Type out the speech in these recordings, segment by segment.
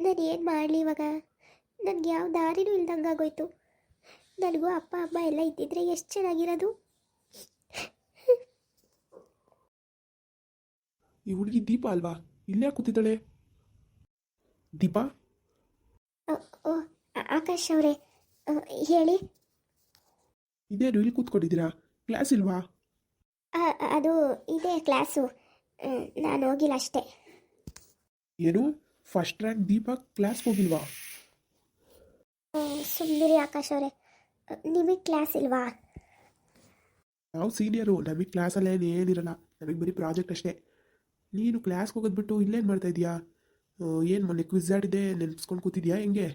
ನಾನು ಏನು ಮಾಡಲಿ ಇವಾಗ? ನನಗೆ ಯಾವ ದಾರಿನೂ ಇಲ್ದಂಗೆ ಆಗೋಯ್ತು. ನನಗೂ ಅಪ್ಪ ಅಮ್ಮ ಎಲ್ಲ ಇದ್ದಿದ್ರೆ ಎಷ್ಟು ಚೆನ್ನಾಗಿರೋದು? ಈ ಹುಡುಗಿ ದೀಪ ಅಲ್ವಾ? ಇಲ್ಲೇ ಕೂತಿದ್ದಾಳೆ? ದೀಪ? ಓ ಆಕಾಶ್ ಅವರೇ ಹೇಳಿ. ಇದೇನು ಇಲ್ಲಿ ಕೂತ್ಕೊಂಡಿದ್ದೀರಾ? ಕ್ಲಾಸ್ ಇಲ್ವಾ? ಆ, ಅದು ಇದೇ ಕ್ಲಾಸು. ನಾನು ಹೋಗಿಲ್ಲ ಅಷ್ಟೇ. ಏನು? ಫಸ್ಟ್ ರ್ಯಾಂಕ್ ದೀಪಕ್ ಕ್ಲಾಸ್ ಹೋಗಿಲ್ವಾ ಸುಂದರಿ ಆಕಾಶ್ ಅವರೇ ನಿಮಗೆ ಕ್ಲಾಸ್ ಇಲ್ವಾ? ನಾವು ಸೀನಿಯರು ನಮಗೆ ಕ್ಲಾಸಲ್ಲಿ ಏನು ಏನಿರಲ್ಲ ನಮಗೆ ಬರೀ ಪ್ರಾಜೆಕ್ಟ್ ಅಷ್ಟೇ. ನೀನು ಕ್ಲಾಸ್ಗೆ ಹೋಗೋದ್ಬಿಟ್ಟು ಇಲ್ಲೇನು ಮಾಡ್ತಾ ಇದೀಯಾ? ಏನು ಮೊನ್ನೆ ಕ್ವಿಝ್ ಆಡಿದೆ ನೆನಪಿಸ್ಕೊಂಡು ಕೂತಿದ್ಯಾ ಹೆಂಗೆ?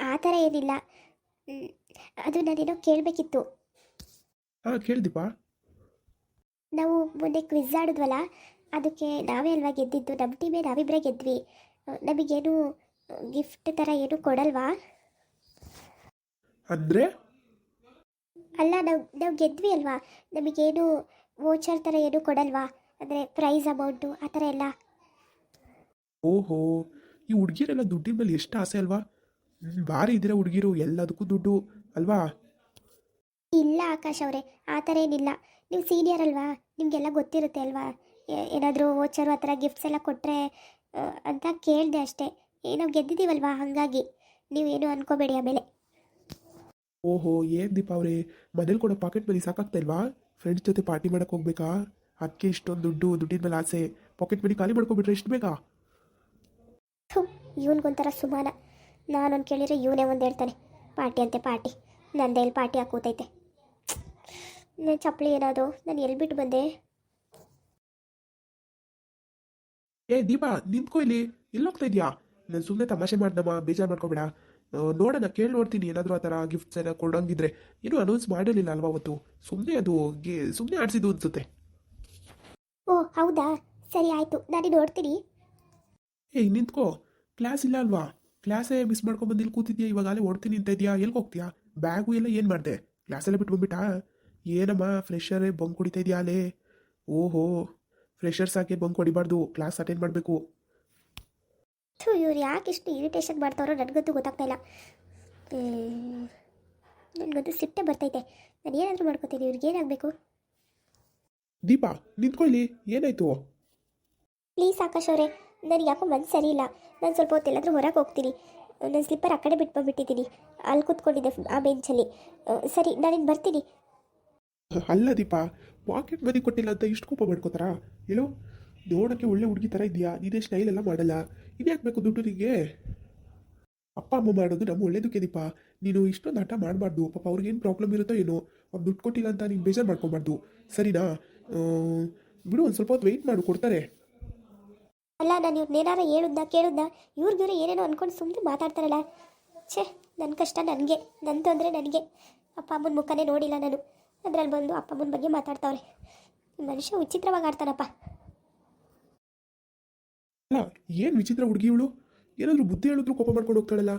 ಆ ಥರ ಏನಿಲ್ಲ. ಮ್, ಅದು ನಾನೇನೋ ಕೇಳಬೇಕಿತ್ತು. ಹಾಂ ಕೇಳ್ದಿಪ್ಪ ನಾವು ಮೊನ್ನೆ ಕ್ವಿಝ್ ಆಡಿದ್ವಲ್ಲ ಅದಕ್ಕೆ ನಾವೇ ಅಲ್ವಾ ಗೆದ್ದಿದ್ದು? ನಮ್ಮ ಟೀಮೇ ನಾವಿಬ್ಬರೇ ಗೆದ್ವಿ. ನಮಗೇನು ಗಿಫ್ಟ್ ಥರ ಏನು ಕೊಡಲ್ವಾ? ಅಂದರೆ ಅಲ್ಲ ನಾವು ನಾವು ಗೆದ್ವಿ ಅಲ್ವಾ? ನಮಗೇನು ವೋಚರ್ ಥರ ಏನು ಕೊಡಲ್ವಾ? ಅಂದರೆ ಪ್ರೈಸ್ ಅಮೌಂಟು ಆ ಥರ ಎಲ್ಲ. ಓಹೋ ಈ ಹುಡುಗಿರೆಲ್ಲ ದುಡ್ಡಿನ ಮೇಲೆ ಎಷ್ಟು ಆಸೆ ಅಲ್ವಾ? ಹ್ಮ್, ಭಾರಿ ಇದ್ದೀರಾ ಹುಡುಗಿರು ಎಲ್ಲದಕ್ಕೂ ದುಡ್ಡು ಅಲ್ವಾ? ಇಲ್ಲ ಆಕಾಶ್ ಅವರೇ ಆ ಥರ ಏನಿಲ್ಲ. ನೀವು ಸೀನಿಯರ್ ಅಲ್ವಾ? ನಿಮಗೆಲ್ಲ ಗೊತ್ತಿರುತ್ತೆ ಅಲ್ವಾ? ಏನಾದರೂ ಓಚರು ಆ ಥರ ಗಿಫ್ಟ್ಸ್ ಎಲ್ಲ ಕೊಟ್ಟರೆ ಅಂತ ಕೇಳಿದೆ ಅಷ್ಟೇ. ಏನೋ ಗೆದ್ದಿದ್ದೀವಲ್ವಾ? ಹಾಗಾಗಿ. ನೀವೇನು ಅನ್ಕೋಬೇಡಿ ಆಮೇಲೆ. ಓಹೋ ಏನು ದೀಪ ಅವರೇ? ಮನೇಲಿ ಕೂಡ ಪಾಕೆಟ್ ಮನಿ ಸಾಕಾಗ್ತಾ ಇಲ್ವಾ? ಫ್ರೆಂಡ್ಸ್ ಜೊತೆ ಪಾರ್ಟಿ ಮಾಡಕ್ಕೆ ಹೋಗ್ಬೇಕಾ? ಅದಕ್ಕೆ ಇಷ್ಟೊಂದು ದುಡ್ಡು ದುಡ್ಡಿನ ಮೇಲೆ ಆಸೆ. ಪಾಕೆಟ್ ಮನಿ ಖಾಲಿ ಮಾಡ್ಕೊಬಿಟ್ರೆ ಎಷ್ಟು ಬೇಕಾ ಇವನಿಗೊಂಥರ ಸುಮಾನ. ನಾನೊಂದು ಕೇಳಿದರೆ ಇವನೇ ಒಂದು ಹೇಳ್ತಾನೆ. ಪಾರ್ಟಿ ಅಂತೆ ಪಾರ್ಟಿ. ನಂದೇ ಇಲ್ಲಿ ಪಾರ್ಟಿ ಹಾಕೋತೈತೆ. ನನ್ನ ಚಪ್ಪಲಿ ಏನಾದರೂ? ನಾನು ಎಲ್ಲಿ ಬಿಟ್ಟು ಬಂದೆ. ಏ ದೀಪಾ ನಿಂತ್ಕೊ ಇಲ್ಲಿ. ಇಲ್ಲಿ ಹೋಗ್ತಾ ಇದೆಯಾ? ನಾನು ಸುಮ್ಮನೆ ತಮಾಷೆ ಮಾಡ್ದಮ್ಮ ಬೇಜಾರು ಮಾಡ್ಕೊಬೇಡ. ನೋಡೋಣ ಕೇಳಿ ನೋಡ್ತೀನಿ. ಏನಾದರೂ ಆ ಥರ ಗಿಫ್ಟ್ಸ್ ಎಲ್ಲ ಕೊಡೋಂಗಿದ್ರೆ. ಏನೂ ಅನೌನ್ಸ್ ಮಾಡಿರಲಿಲ್ಲ ಅಲ್ವಾ ಅವತ್ತು? ಸುಮ್ಮನೆ ಅದು ಸುಮ್ಮನೆ ಆಡಿಸಿದ್ದು ಅನಿಸುತ್ತೆ. ಓ ಹೌದಾ? ಸರಿ ಆಯಿತು. ನಾನು ನೋಡ್ತೀನಿ. ಏಯ್ ನಿಂತ್ಕೋ. ಕ್ಲಾಸ್ ಇಲ್ಲ ಅಲ್ವಾ? ಕ್ಲಾಸೇ ಮಿಸ್ ಮಾಡ್ಕೊಂಬಂದು ಇಲ್ಲಿ ಕೂತಿದ್ಯಾ? ಇವಾಗ ಅಲ್ಲೇ ಓಡ್ತೀನಿ ಅಂತ ಇದೆಯಾ? ಎಲ್ಲಿ ಹೋಗ್ತೀಯಾ? ಬ್ಯಾಗು ಎಲ್ಲ ಏನು ಮಾಡಿದೆ? ಕ್ಲಾಸೆಲ್ಲ ಬಿಟ್ಟು ಬಂದ್ಬಿಟ್ಟಾ? ಏನಮ್ಮ ಫ್ರೆಶರೇ ಬಂಗ್ ಕುಡಿತಾ ಇದೆಯಾ ಅಲ್ಲೇ ಓಹೋ. ಫ್ರೆಶರ್ಸ್ ಹಾಕಿ ಬಂಕ್ ಹೊಡಿಬಾರ್ದು ಕ್ಲಾಸ್ ಅಟೆಂಡ್ ಮಾಡಬೇಕು. ಥೂ ಇವ್ರು ಯಾಕೆ ಇಷ್ಟು ಇರಿಟೇಷನ್ ಮಾಡ್ತಾರೋ ನನಗಂತೂ ಗೊತ್ತಾಗ್ತಾ ಇಲ್ಲ. ನನಗಂತೂ ಸಿಟ್ಟೆ ಬರ್ತೈತೆ. ನಾನು ಏನಾದರೂ ಮಾಡ್ಕೋತೀನಿ ಇವ್ರಿಗೆ ಏನಾಗಬೇಕು? ದೀಪಾ ನಿಂತ್ಕೊ ಇಲ್ಲಿ ಏನಾಯ್ತು? ಪ್ಲೀಸ್ ಆಕಾಶ್ ಅವರೇ ನನಗೆ ಯಾಕೋ ಮನ್ಸು ಸರಿ ಇಲ್ಲ. ನಾನು ಸ್ವಲ್ಪ ಹೊತ್ತು ಎಲ್ಲಾದರೂ ಹೊರಗೆ ಹೋಗ್ತೀನಿ. ನನ್ನ ಸ್ಲಿಪ್ಪರ್ ಆ ಕಡೆ ಬಿಟ್ಟು ಬಂದ್ಬಿಟ್ಟಿದ್ದೀನಿ. ಅಲ್ಲಿ ಕೂತ್ಕೊಂಡಿದ್ದೆ ಆ ಬೆಂಚಲ್ಲಿ ಸರಿ ನಾನಿನ್ನು ಬರ್ತೀನಿ. ಅಲ್ಲ ದೀಪಾ ಪಾಕೆಟ್ ಮನಿ ಕೊಟ್ಟಿಲ್ಲ ಅಂತ ಇಷ್ಟು ಕೋಪ ಮಾಡ್ಕೋತಾರಾ? ಹೇಳು ನೋಡೋಕ್ಕೆ ಒಳ್ಳೆ ಹುಡುಗಿ ಥರ ಇದೆಯಾ? ನೀನೇ ಸ್ಟೈಲ್ ಎಲ್ಲ ಮಾಡಲ್ಲ. ಇದ್ಯಾಕೆ ಬೇಕು ದುಡ್ಡು ನಿಮಗೆ ಅಪ್ಪ, ಅಮ್ಮ ಮಾಡೋದು ನಮ್ಮ ಒಳ್ಳೇದಕ್ಕೆ ದೀಪ. ನೀನು ಇಷ್ಟೊಂದು ಹಠ ಮಾಡಬಾರ್ದು. ಪಾಪ ಅವ್ರಿಗೇನು ಪ್ರಾಬ್ಲಮ್ ಇರುತ್ತೋ ಏನೋ. ಅವ್ರು ದುಡ್ಡು ಕೊಟ್ಟಿಲ್ಲ ಅಂತ ನೀನು ಬೇಜಾರು ಮಾಡ್ಕೊಬಾರ್ದು. ಸರಿನಾ? ಬಿಡು, ಒಂದು ಸ್ವಲ್ಪ ಹೊತ್ತು ವೆಯ್ಟ್ ಮಾಡು, ಕೊಡ್ತಾರೆ. ಅಲ್ಲ, ನಾನು ಇವ್ರನ್ನೇನಾರ ಹೇಳುದ್ದ ಕೇಳುದ್ದ ಇವ್ರಿಗಿವ್ರು ಏನೇನೋ ಅನ್ಕೊಂಡು ಸುಮ್ಮನೆ ಮಾತಾಡ್ತಾರಲ್ಲ. ಛೇ ನನ್ನ ಕಷ್ಟ ನನಗೆ. ನನ್ನ ತೊಂದರೆ ನನಗೆ. ಅಪ್ಪ, ಅಮ್ಮನ ಮುಖನೇ ನೋಡಿಲ್ಲ ನಾನು. ಅದ್ರಲ್ಲಿ ಬಂದು ಅಪ್ಪ ಅಮ್ಮನ ಬಗ್ಗೆ ಮಾತಾಡ್ತಾವ್ರೆ. ಮನುಷ್ಯ ವಿಚಿತ್ರವಾಗಿ ಆಡ್ತಾರಪ್ಪ ಅಲ್ಲ ಏನು ವಿಚಿತ್ರ ಹುಡುಗಿ ಇವಳು? ಏನಾದರೂ ಬುದ್ಧಿ ಹೇಳಿದ್ರು ಕೋಪ ಮಾಡ್ಕೊಂಡು ಹೋಗ್ತಾಳಲ್ಲ?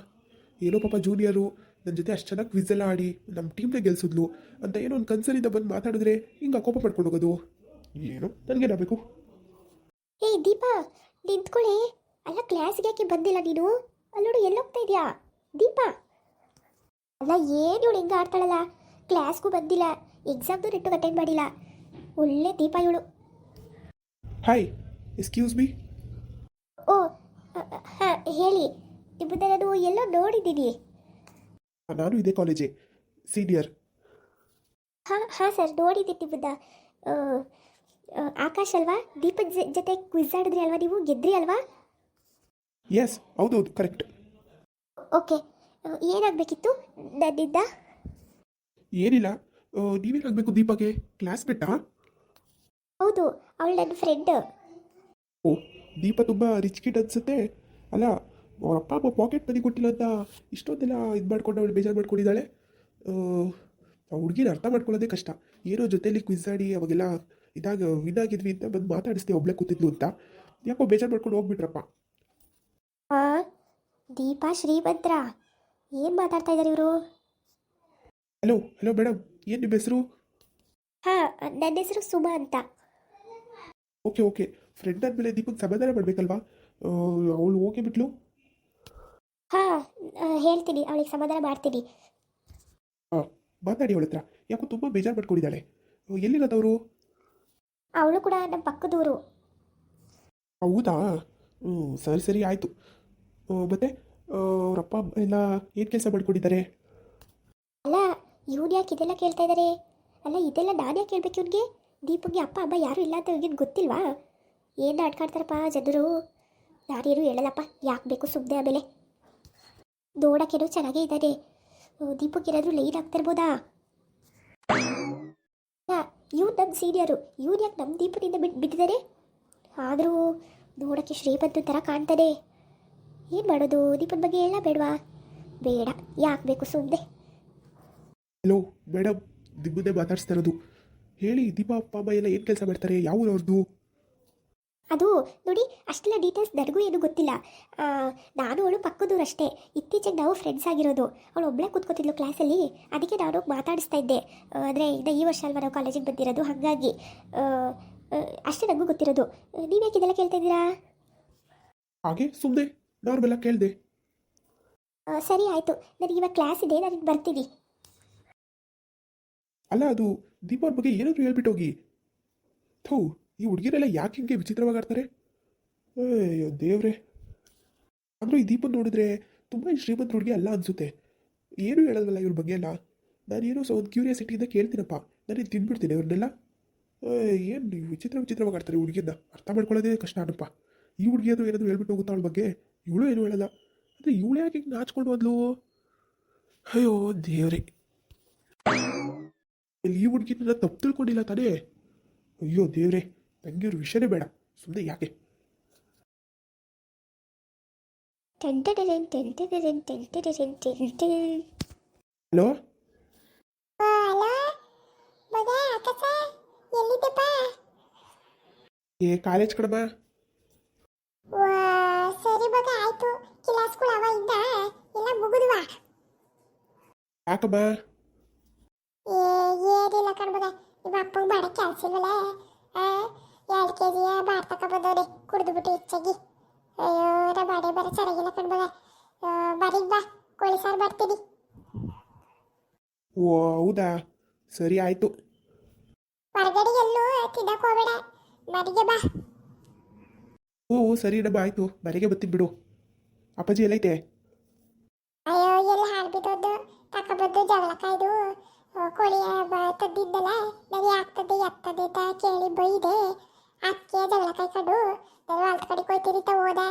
ಏನೋ ಪಾಪ ಜೂನಿಯರು ನನ್ನ ಜೊತೆ ಅಷ್ಟು ಚೆನ್ನಾಗಿ ಕ್ವಿಝ್ ಎಲ್ಲ ಆಡಿ ನಮ್ಮ ಟೀಮ್ನ ಗೆಲ್ಸಿದ್ಲು ಅಂತ ಏನೋ ಒಂದು ಕನ್ಸರ್ನಿಂದ ಬಂದು ಮಾತಾಡಿದ್ರೆ ಹಿಂಗೆ ಕೋಪ ಮಾಡ್ಕೊಂಡು ಹೋಗೋದು? ಏನು ನನಗೇನಾಗಬೇಕು? ಏ ದೀಪಾ ನಿಂತ್ಕೊಳ್ಳಿ ಅಲ್ಲ ಕ್ಲಾಸ್ಗೆ ಯಾಕೆ ಬಂದಿಲ್ಲ ನೀನು? ಅಲ್ಲೋಡು ಎಲ್ಲೋಗ್ತಾ ಇದೆಯಾ? ದೀಪಾ. ಅಲ್ಲ ಏನು ಇವಳು ಹಿಂಗೆ ಆಡ್ತಾಳಲ್ಲ? ಕ್ಲಾಸ್ಗೂ ಬಂದಿಲ್ಲ. ಎಕ್ಸಾಮ್ದು ನೆಟ್ಟು ಅಟೆಂಡ್ ಮಾಡಿಲ್ಲ. ಒಳ್ಳೆ ದೀಪ ಇವಳು. ಹಾಯ್ ಎಕ್ಸ್ಕ್ಯೂಸ್ ಮೀ ಓ ಹಾಂ ಹೇಳಿ. ನಿಮ್ಮನ್ನ ನಾನು ಎಲ್ಲೋ ನೋಡಿದ್ದೀನಿ ನಾನು ಇದೇ ಕಾಲೇಜೇ ಸೀನಿಯರ್ ಹಾಂ ಹಾಂ ಸರ್ ನೋಡಿದ್ದೀನಿ ನಿಮ್ಮನ್ನ ಆ, ಆ, ಆಕಾಶ್ ಅಲ್ವಾ? ದೀಪಕ್ ಜ- ಜೊತೆ ಕ್ವಿಜ್ ಆಡಿದ್ರಿ ಅಲ್ವಾ ನೀವು? ಗೆದ್ರಿ ಅಲ್ವಾ? ಎಸ್ ಹೌದೌದು ಕರೆಕ್ಟ್ ಓಕೆ ಏನಾಗಬೇಕಿತ್ತು ನನ್ನಿಂದ? ಏನಿಲ್ಲ ನೀವೇನಾಗಬೇಕು ದೀಪಕ್ಕೆ ಕ್ಲಾಸ್ ಬಿಟ್ಟಾ? ಹೌದು ಅವಳು ನನ್ನ ಫ್ರೆಂಡ್ ಓ ದೀಪ ತುಂಬ ರಿಚ್ ಕಿಡ್ ಅನ್ಸುತ್ತೆ? ಅಲ್ಲ ಅವ್ರ ಅಪ್ಪ ಅಮ್ಮ ಪಾಕೆಟ್ ಮನಿ ಕೊಟ್ಟಿಲ್ಲ ಅಂತ ಇಷ್ಟೊಂದೆಲ್ಲ ಇದು ಮಾಡ್ಕೊಂಡು ಅವಳು ಬೇಜಾರು ಮಾಡ್ಕೊಂಡಿದ್ದಾಳೆ? ಆ ಹುಡುಗಿನ ಅರ್ಥ ಮಾಡ್ಕೊಳ್ಳೋದೇ ಕಷ್ಟ. ಏನೋ ಜೊತೆಲಿ ಆಡಿ ಅವಾಗೆಲ್ಲ ಇದಾಗ ವಿನ್ ಆಗಿದ್ವಿ ಅಂತ ಬಂದು ಮಾತಾಡಿಸ್ದೆ ಒಬ್ಳೆ ಕೂತಿದ್ಲು ಅಂತ. ಯಾಕೋ ಬೇಜಾರು ಮಾಡ್ಕೊಂಡು ಹೋಗ್ಬಿಟ್ರಪ್ಪ. ದೀಪಾ ಶ್ರೀಭದ್ರ ಏನು ಮಾತಾಡ್ತಾ ಇದ್ದಾರೆ ಇವರು? ಹಲೋ ಹಲೋ ಮೇಡಮ್ ಏನು ನಿಮ್ಮ ಹೆಸರು? ಹಾಂ ನನ್ನ ಹೆಸರು ಸುಮಾ ಅಂತ. Okay okay. ಫ್ರೆಂಡ್ ಅಂದಮೇಲೆ ದೀಪಕ್ ಸಮಾಧಾನ ಮಾಡಬೇಕಲ್ವಾ? ಅವಳು ಓಕೆ ಬಿಟ್ಲು? ಹಾಂ ಹೇಳ್ತೀನಿ ಅವಳಿಗೆ ಸಮಾಧಾನ ಮಾಡ್ತೀನಿ. ಹಾಂ ಮಾತಾಡಿ ಅವಳ ಹತ್ರ ಯಾಕೋ ತುಂಬ ಬೇಜಾರು ಮಾಡ್ಕೊಂಡಿದ್ದಾಳೆ. ಎಲ್ಲಿರೋದವರು? ಅವಳು ಕೂಡ ನಮ್ಮ ಪಕ್ಕದವರು ಹೌದಾ? ಹ್ಞೂ ಸರಿ ಸರಿ ಆಯಿತು. ಮತ್ತು ಅವರಪ್ಪ ಎಲ್ಲ ಏನು ಕೆಲಸ ಮಾಡ್ಕೊಂಡಿದ್ದಾರೆ? ಇವ್ನು ಯಾಕೆ ಇದೆಲ್ಲ ಕೇಳ್ತಾ ಇದ್ದಾರೆ ಅಲ್ಲ, ಇದೆಲ್ಲ ನಾನು ಯಾಕೆ ಕೇಳ್ಬೇಕು ಇವ್ನಿಗೆ? ದೀಪಂಗೆ ಅಪ್ಪ ಅಮ್ಮ ಯಾರೂ ಇಲ್ಲ ಅಂತ ಇವ್ನಿಗೆ ಗೊತ್ತಿಲ್ವಾ? ಏನು ಆಟಕಾಡ್ತಾರಪ್ಪ ಜನರು? ಯಾರೇನು ಹೇಳಲ್ಲಪ್ಪ, ಯಾಕೆ ಬೇಕು ಸುಮ್ಮನೆ ಆಮೇಲೆ? ನೋಡೋಕ್ಕೇನೋ ಚೆನ್ನಾಗೇ ಇದ್ದಾರೆ ದೀಪಕ್ಕೆ ಏನಾದರೂ ಲೈನ್ ಆಗ್ತಿರ್ಬೋದಾ ಇವ್ನು ನಮ್ಮ ಸೀನಿಯರು ಇವ್ನು ಯಾಕೆ ನಮ್ಮ ದೀಪದಿಂದ ಬಿಟ್ಟು ಬಿಟ್ಟಿದ್ದಾರೆ ಆದರೂ ನೋಡೋಕ್ಕೆ ಶ್ರೀಮಂತ ಥರ ಕಾಣ್ತಾನೆ ಏನು ಮಾಡೋದು ದೀಪದ ಬಗ್ಗೆ ಹೇಳ ಬೇಡವಾ? ಬೇಡ, ಯಾಕೆ ಬೇಕು ಸುಮ್ಮನೆ ಹಲೋ ಮೇಡಮ್ ನಿಮ್ಮನ್ನೇ ಮಾತಾಡ್ಸ್ತಾ ಇರೋದು. ಹೇಳಿ ದೀಪ ಅಪ್ಪ ಅಮ್ಮ ಎಲ್ಲ ಏನು ಕೆಲಸ ಮಾಡ್ತಾರೆ? ಯಾವ ಅದು ನೋಡಿ ಅಷ್ಟೆಲ್ಲ ಡೀಟೇಲ್ಸ್ ನನಗೂ ಏನೂ ಗೊತ್ತಿಲ್ಲ. ಆ, ನಾನು ಅವಳು ಪಕ್ಕದೂರು ಅಷ್ಟೇ. ಇತ್ತೀಚೆಗೆ ನಾವು ಫ್ರೆಂಡ್ಸ್ ಆಗಿರೋದು. ಅವಳು ಒಬ್ಬಳೇ ಕೂತ್ಕೋತಿದ್ಲು ಕ್ಲಾಸಲ್ಲಿ ಅದಕ್ಕೆ ನಾನು ಹೋಗಿ ಮಾತಾಡಿಸ್ತಾ ಇದ್ದೆ. ಅಂದರೆ ಇನ್ನು ಈ ವರ್ಷ ಅಲ್ವಾ ನಾವು ಕಾಲೇಜಿಗೆ ಬಂದಿರೋದು? ಹಾಗಾಗಿ. ಆ, ಆ, ಅಷ್ಟೇ ನನಗೂ ಗೊತ್ತಿರೋದು. ನೀವು ಯಾಕೆ ಇದೆಲ್ಲ ಕೇಳ್ತಾ ಇದ್ದೀರಾ? ಹಾಗೆ ಸುಮ್ಮನೆ ನಾರ್ಮಲ್ಲ ಕೇಳಿದೆ. ಆ, ಸರಿ ಆಯಿತು. ನನಗೆ ಇವಾಗ ಕ್ಲಾಸ್ ಇದೆ. ನಾನು ಬರ್ತೀನಿ. ಅಲ್ಲ, ಅದು ದೀಪ ಅವ್ರ ಬಗ್ಗೆ ಏನಾದರೂ ಹೇಳ್ಬಿಟ್ಟು ಹೋಗಿ. ಥೂ, ಈ ಹುಡುಗಿರೆಲ್ಲ ಯಾಕೆ ಹಿಂಗೆ ವಿಚಿತ್ರವಾಗಿ ಆಡ್ತಾರೆ? ಅಯ್ಯೋ ದೇವ್ರೆ. ಅಂದರೂ ಈ ದೀಪ ನೋಡಿದ್ರೆ ತುಂಬ ಶ್ರೀಮಂತ ಹುಡುಗಿ ಅಲ್ಲ ಅನಿಸುತ್ತೆ. ಏನೂ ಹೇಳೋದಲ್ಲ ಇವ್ರ ಬಗ್ಗೆ ಎಲ್ಲ? ನಾನೇನೋ ಸೊ, ಒಂದು ಕ್ಯೂರಿಯಾಸಿಟಿಯಿಂದ ಕೇಳ್ತೀನಪ್ಪ. ನಾನೇನು ತಿಂದ್ಬಿಡ್ತೀನಿ ಇವ್ರನ್ನೆಲ್ಲ? ಏನು ವಿಚಿತ್ರ ವಿಚಿತ್ರವಾಗಿ ಆಡ್ತಾರೆ ಹುಡುಗಿಯನ್ನ? ಅರ್ಥ ಮಾಡ್ಕೊಳ್ಳೋದೇ ಕಷ್ಟ ಅನಪ್ಪ. ಈ ಹುಡುಗಿ ಆದರೂ ಏನಾದರೂ ಹೇಳ್ಬಿಟ್ಟು ಹೋಗುತ್ತಾ ಅವಳ ಬಗ್ಗೆ? ಇವಳು ಏನು ಹೇಳಲ್ಲ. ಅಂದರೆ ಇವಳು ಯಾಕೆ ಹಿಂಗೆ ನಾಚ್ಕೊಂಡು ಹೋದ್ಲು? ಅಯ್ಯೋ, ದೇವ್ರೆ. ಇಲ್ಲಿ ಈ ಹುಡುಗಿನ ತಪ್ಪು ತಿಳ್ಕೊಂಡಿಲ್ಲ ತಾನೇ ಅಯ್ಯೋ ದೇವ್ರೆ ನನಗೆ ಇವ್ರ ವಿಷಯನೇ ಬೇಡ ಸುಮ್ಮನೆ ಯಾಕೆ ಹಲೋ ಏ ಕಾಲೇಜ್ ಕಡಮ ವಾ ಸರಿ ಬಗ ಆಯ್ತು ಕ್ಲಾಸ್ಗಳು ಅವ ಇದ್ದ ಎಲ್ಲ ಮುಗಿದ್ವಾ ಯಾಕಮ್ಮ ಏ ಏನಿಲ್ಲ ಕಣ್ಮಗ ನಿಮ್ಮ ಇಲ್ವಲ್ಲ ಎರಡು ಕೆ ಜಿಯ ಬಾರ್ ತಕ ಬಂದವ್ರೆ ಕುಡಿದ್ಬಿಟ್ಟು ಹೆಚ್ಚಾಗಿ. ಅಯ್ಯೋ ನಾ ಮಾಡೇ ಬರ ಚೆನ್ನಾಗಿಲ್ಲ ಕಣ್ಮಗ ಬರೀಗ್ ಬಾ ಕೋಳಿ ಸಾರು ಬರ್ತೀನಿ. ಓ ಹೌದಾ? ಸರಿ ಆಯಿತು. ಹೊರಗಡೆ ಎಲ್ಲೂ ತಿನ್ನಕ್ ಹೋಗ್ಬೇಡ. ಮನೆಗೆ ಬಾ. ಓ ಸರಿ ನಮ್ಮ ಆಯಿತು. ಮನೆಗೆ ಬರ್ತೀನಿ ಬಿಡು. ಅಪ್ಪಾಜಿ ಎಲ್ಲೈತೆ? ಅಯ್ಯೋ ಎಲ್ಲ ಹಾಳ್ಬಿಟ್ಟದ್ದು ತಕೊಬಂದು ಜಗಳ ಕಾಯ್ದು ಕೋಳಿ ಬ- ತಂದಿದ್ದಲ್ಲ ನಾನು ಯಾಕ್ತದೆ ಎತ್ತದೆ ಅಂತ ಕೇಳಿ ಬೈದೆ. ಅದಕ್ಕೆ ಜಗಳ ಕಡು ನಾನು ಅಲ್ತ ಕಡೆ ಹೋಯ್ತೀನಿ ಅಂತ ಹೋದ.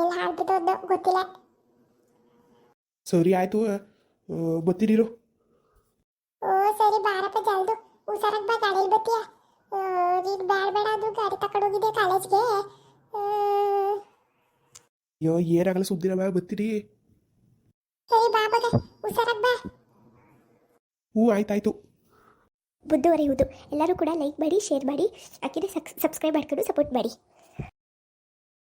ಎಲ್ಲಿ ಹಾಳ್ಬಿಟ್ಟದ್ದು ಗೊತ್ತಿಲ್ಲ. ಸರಿ ಆಯ್ತು ಬತ್ತಿರಿರು. ಓ ಸರಿ ಬಾರಪ್ಪ ಜಲ್ದು. ಹುಷಾರಾಗಿ ಬಾ ಗಾಡಿಯಲ್ಲಿ ಬತ್ತೀಯ? ನೀನು ಬೇಡ ಬೇಡ ಅದು ಗಾಡಿ ತಕೊಂಡು ಹೋಗಿದೆ ಕಾಲೇಜ್ಗೆ? ಅಯ್ಯೋ ಏನಾಗಲ್ಲ ಸುದ್ದಿರ ಬಾ ಬತ್ತಿರಿ. ಸರಿ ಬಾ ಬಗ ಹುಷಾರಾಗಿ ಬಾ. ಹ್ಞೂ ಆಯ್ತಾಯ್ತು. ಮುಂದುವರಿಯುವುದು ಎಲ್ಲರೂ ಕೂಡ ಲೈಕ್ ಮಾಡಿ ಶೇರ್ ಮಾಡಿ. ಹಾಗೆ ಸಬ್ಸ್ಕ್ರೈಬ್ ಮಾಡ್ಕೊಂಡು ಸಪೋರ್ಟ್ ಮಾಡಿ.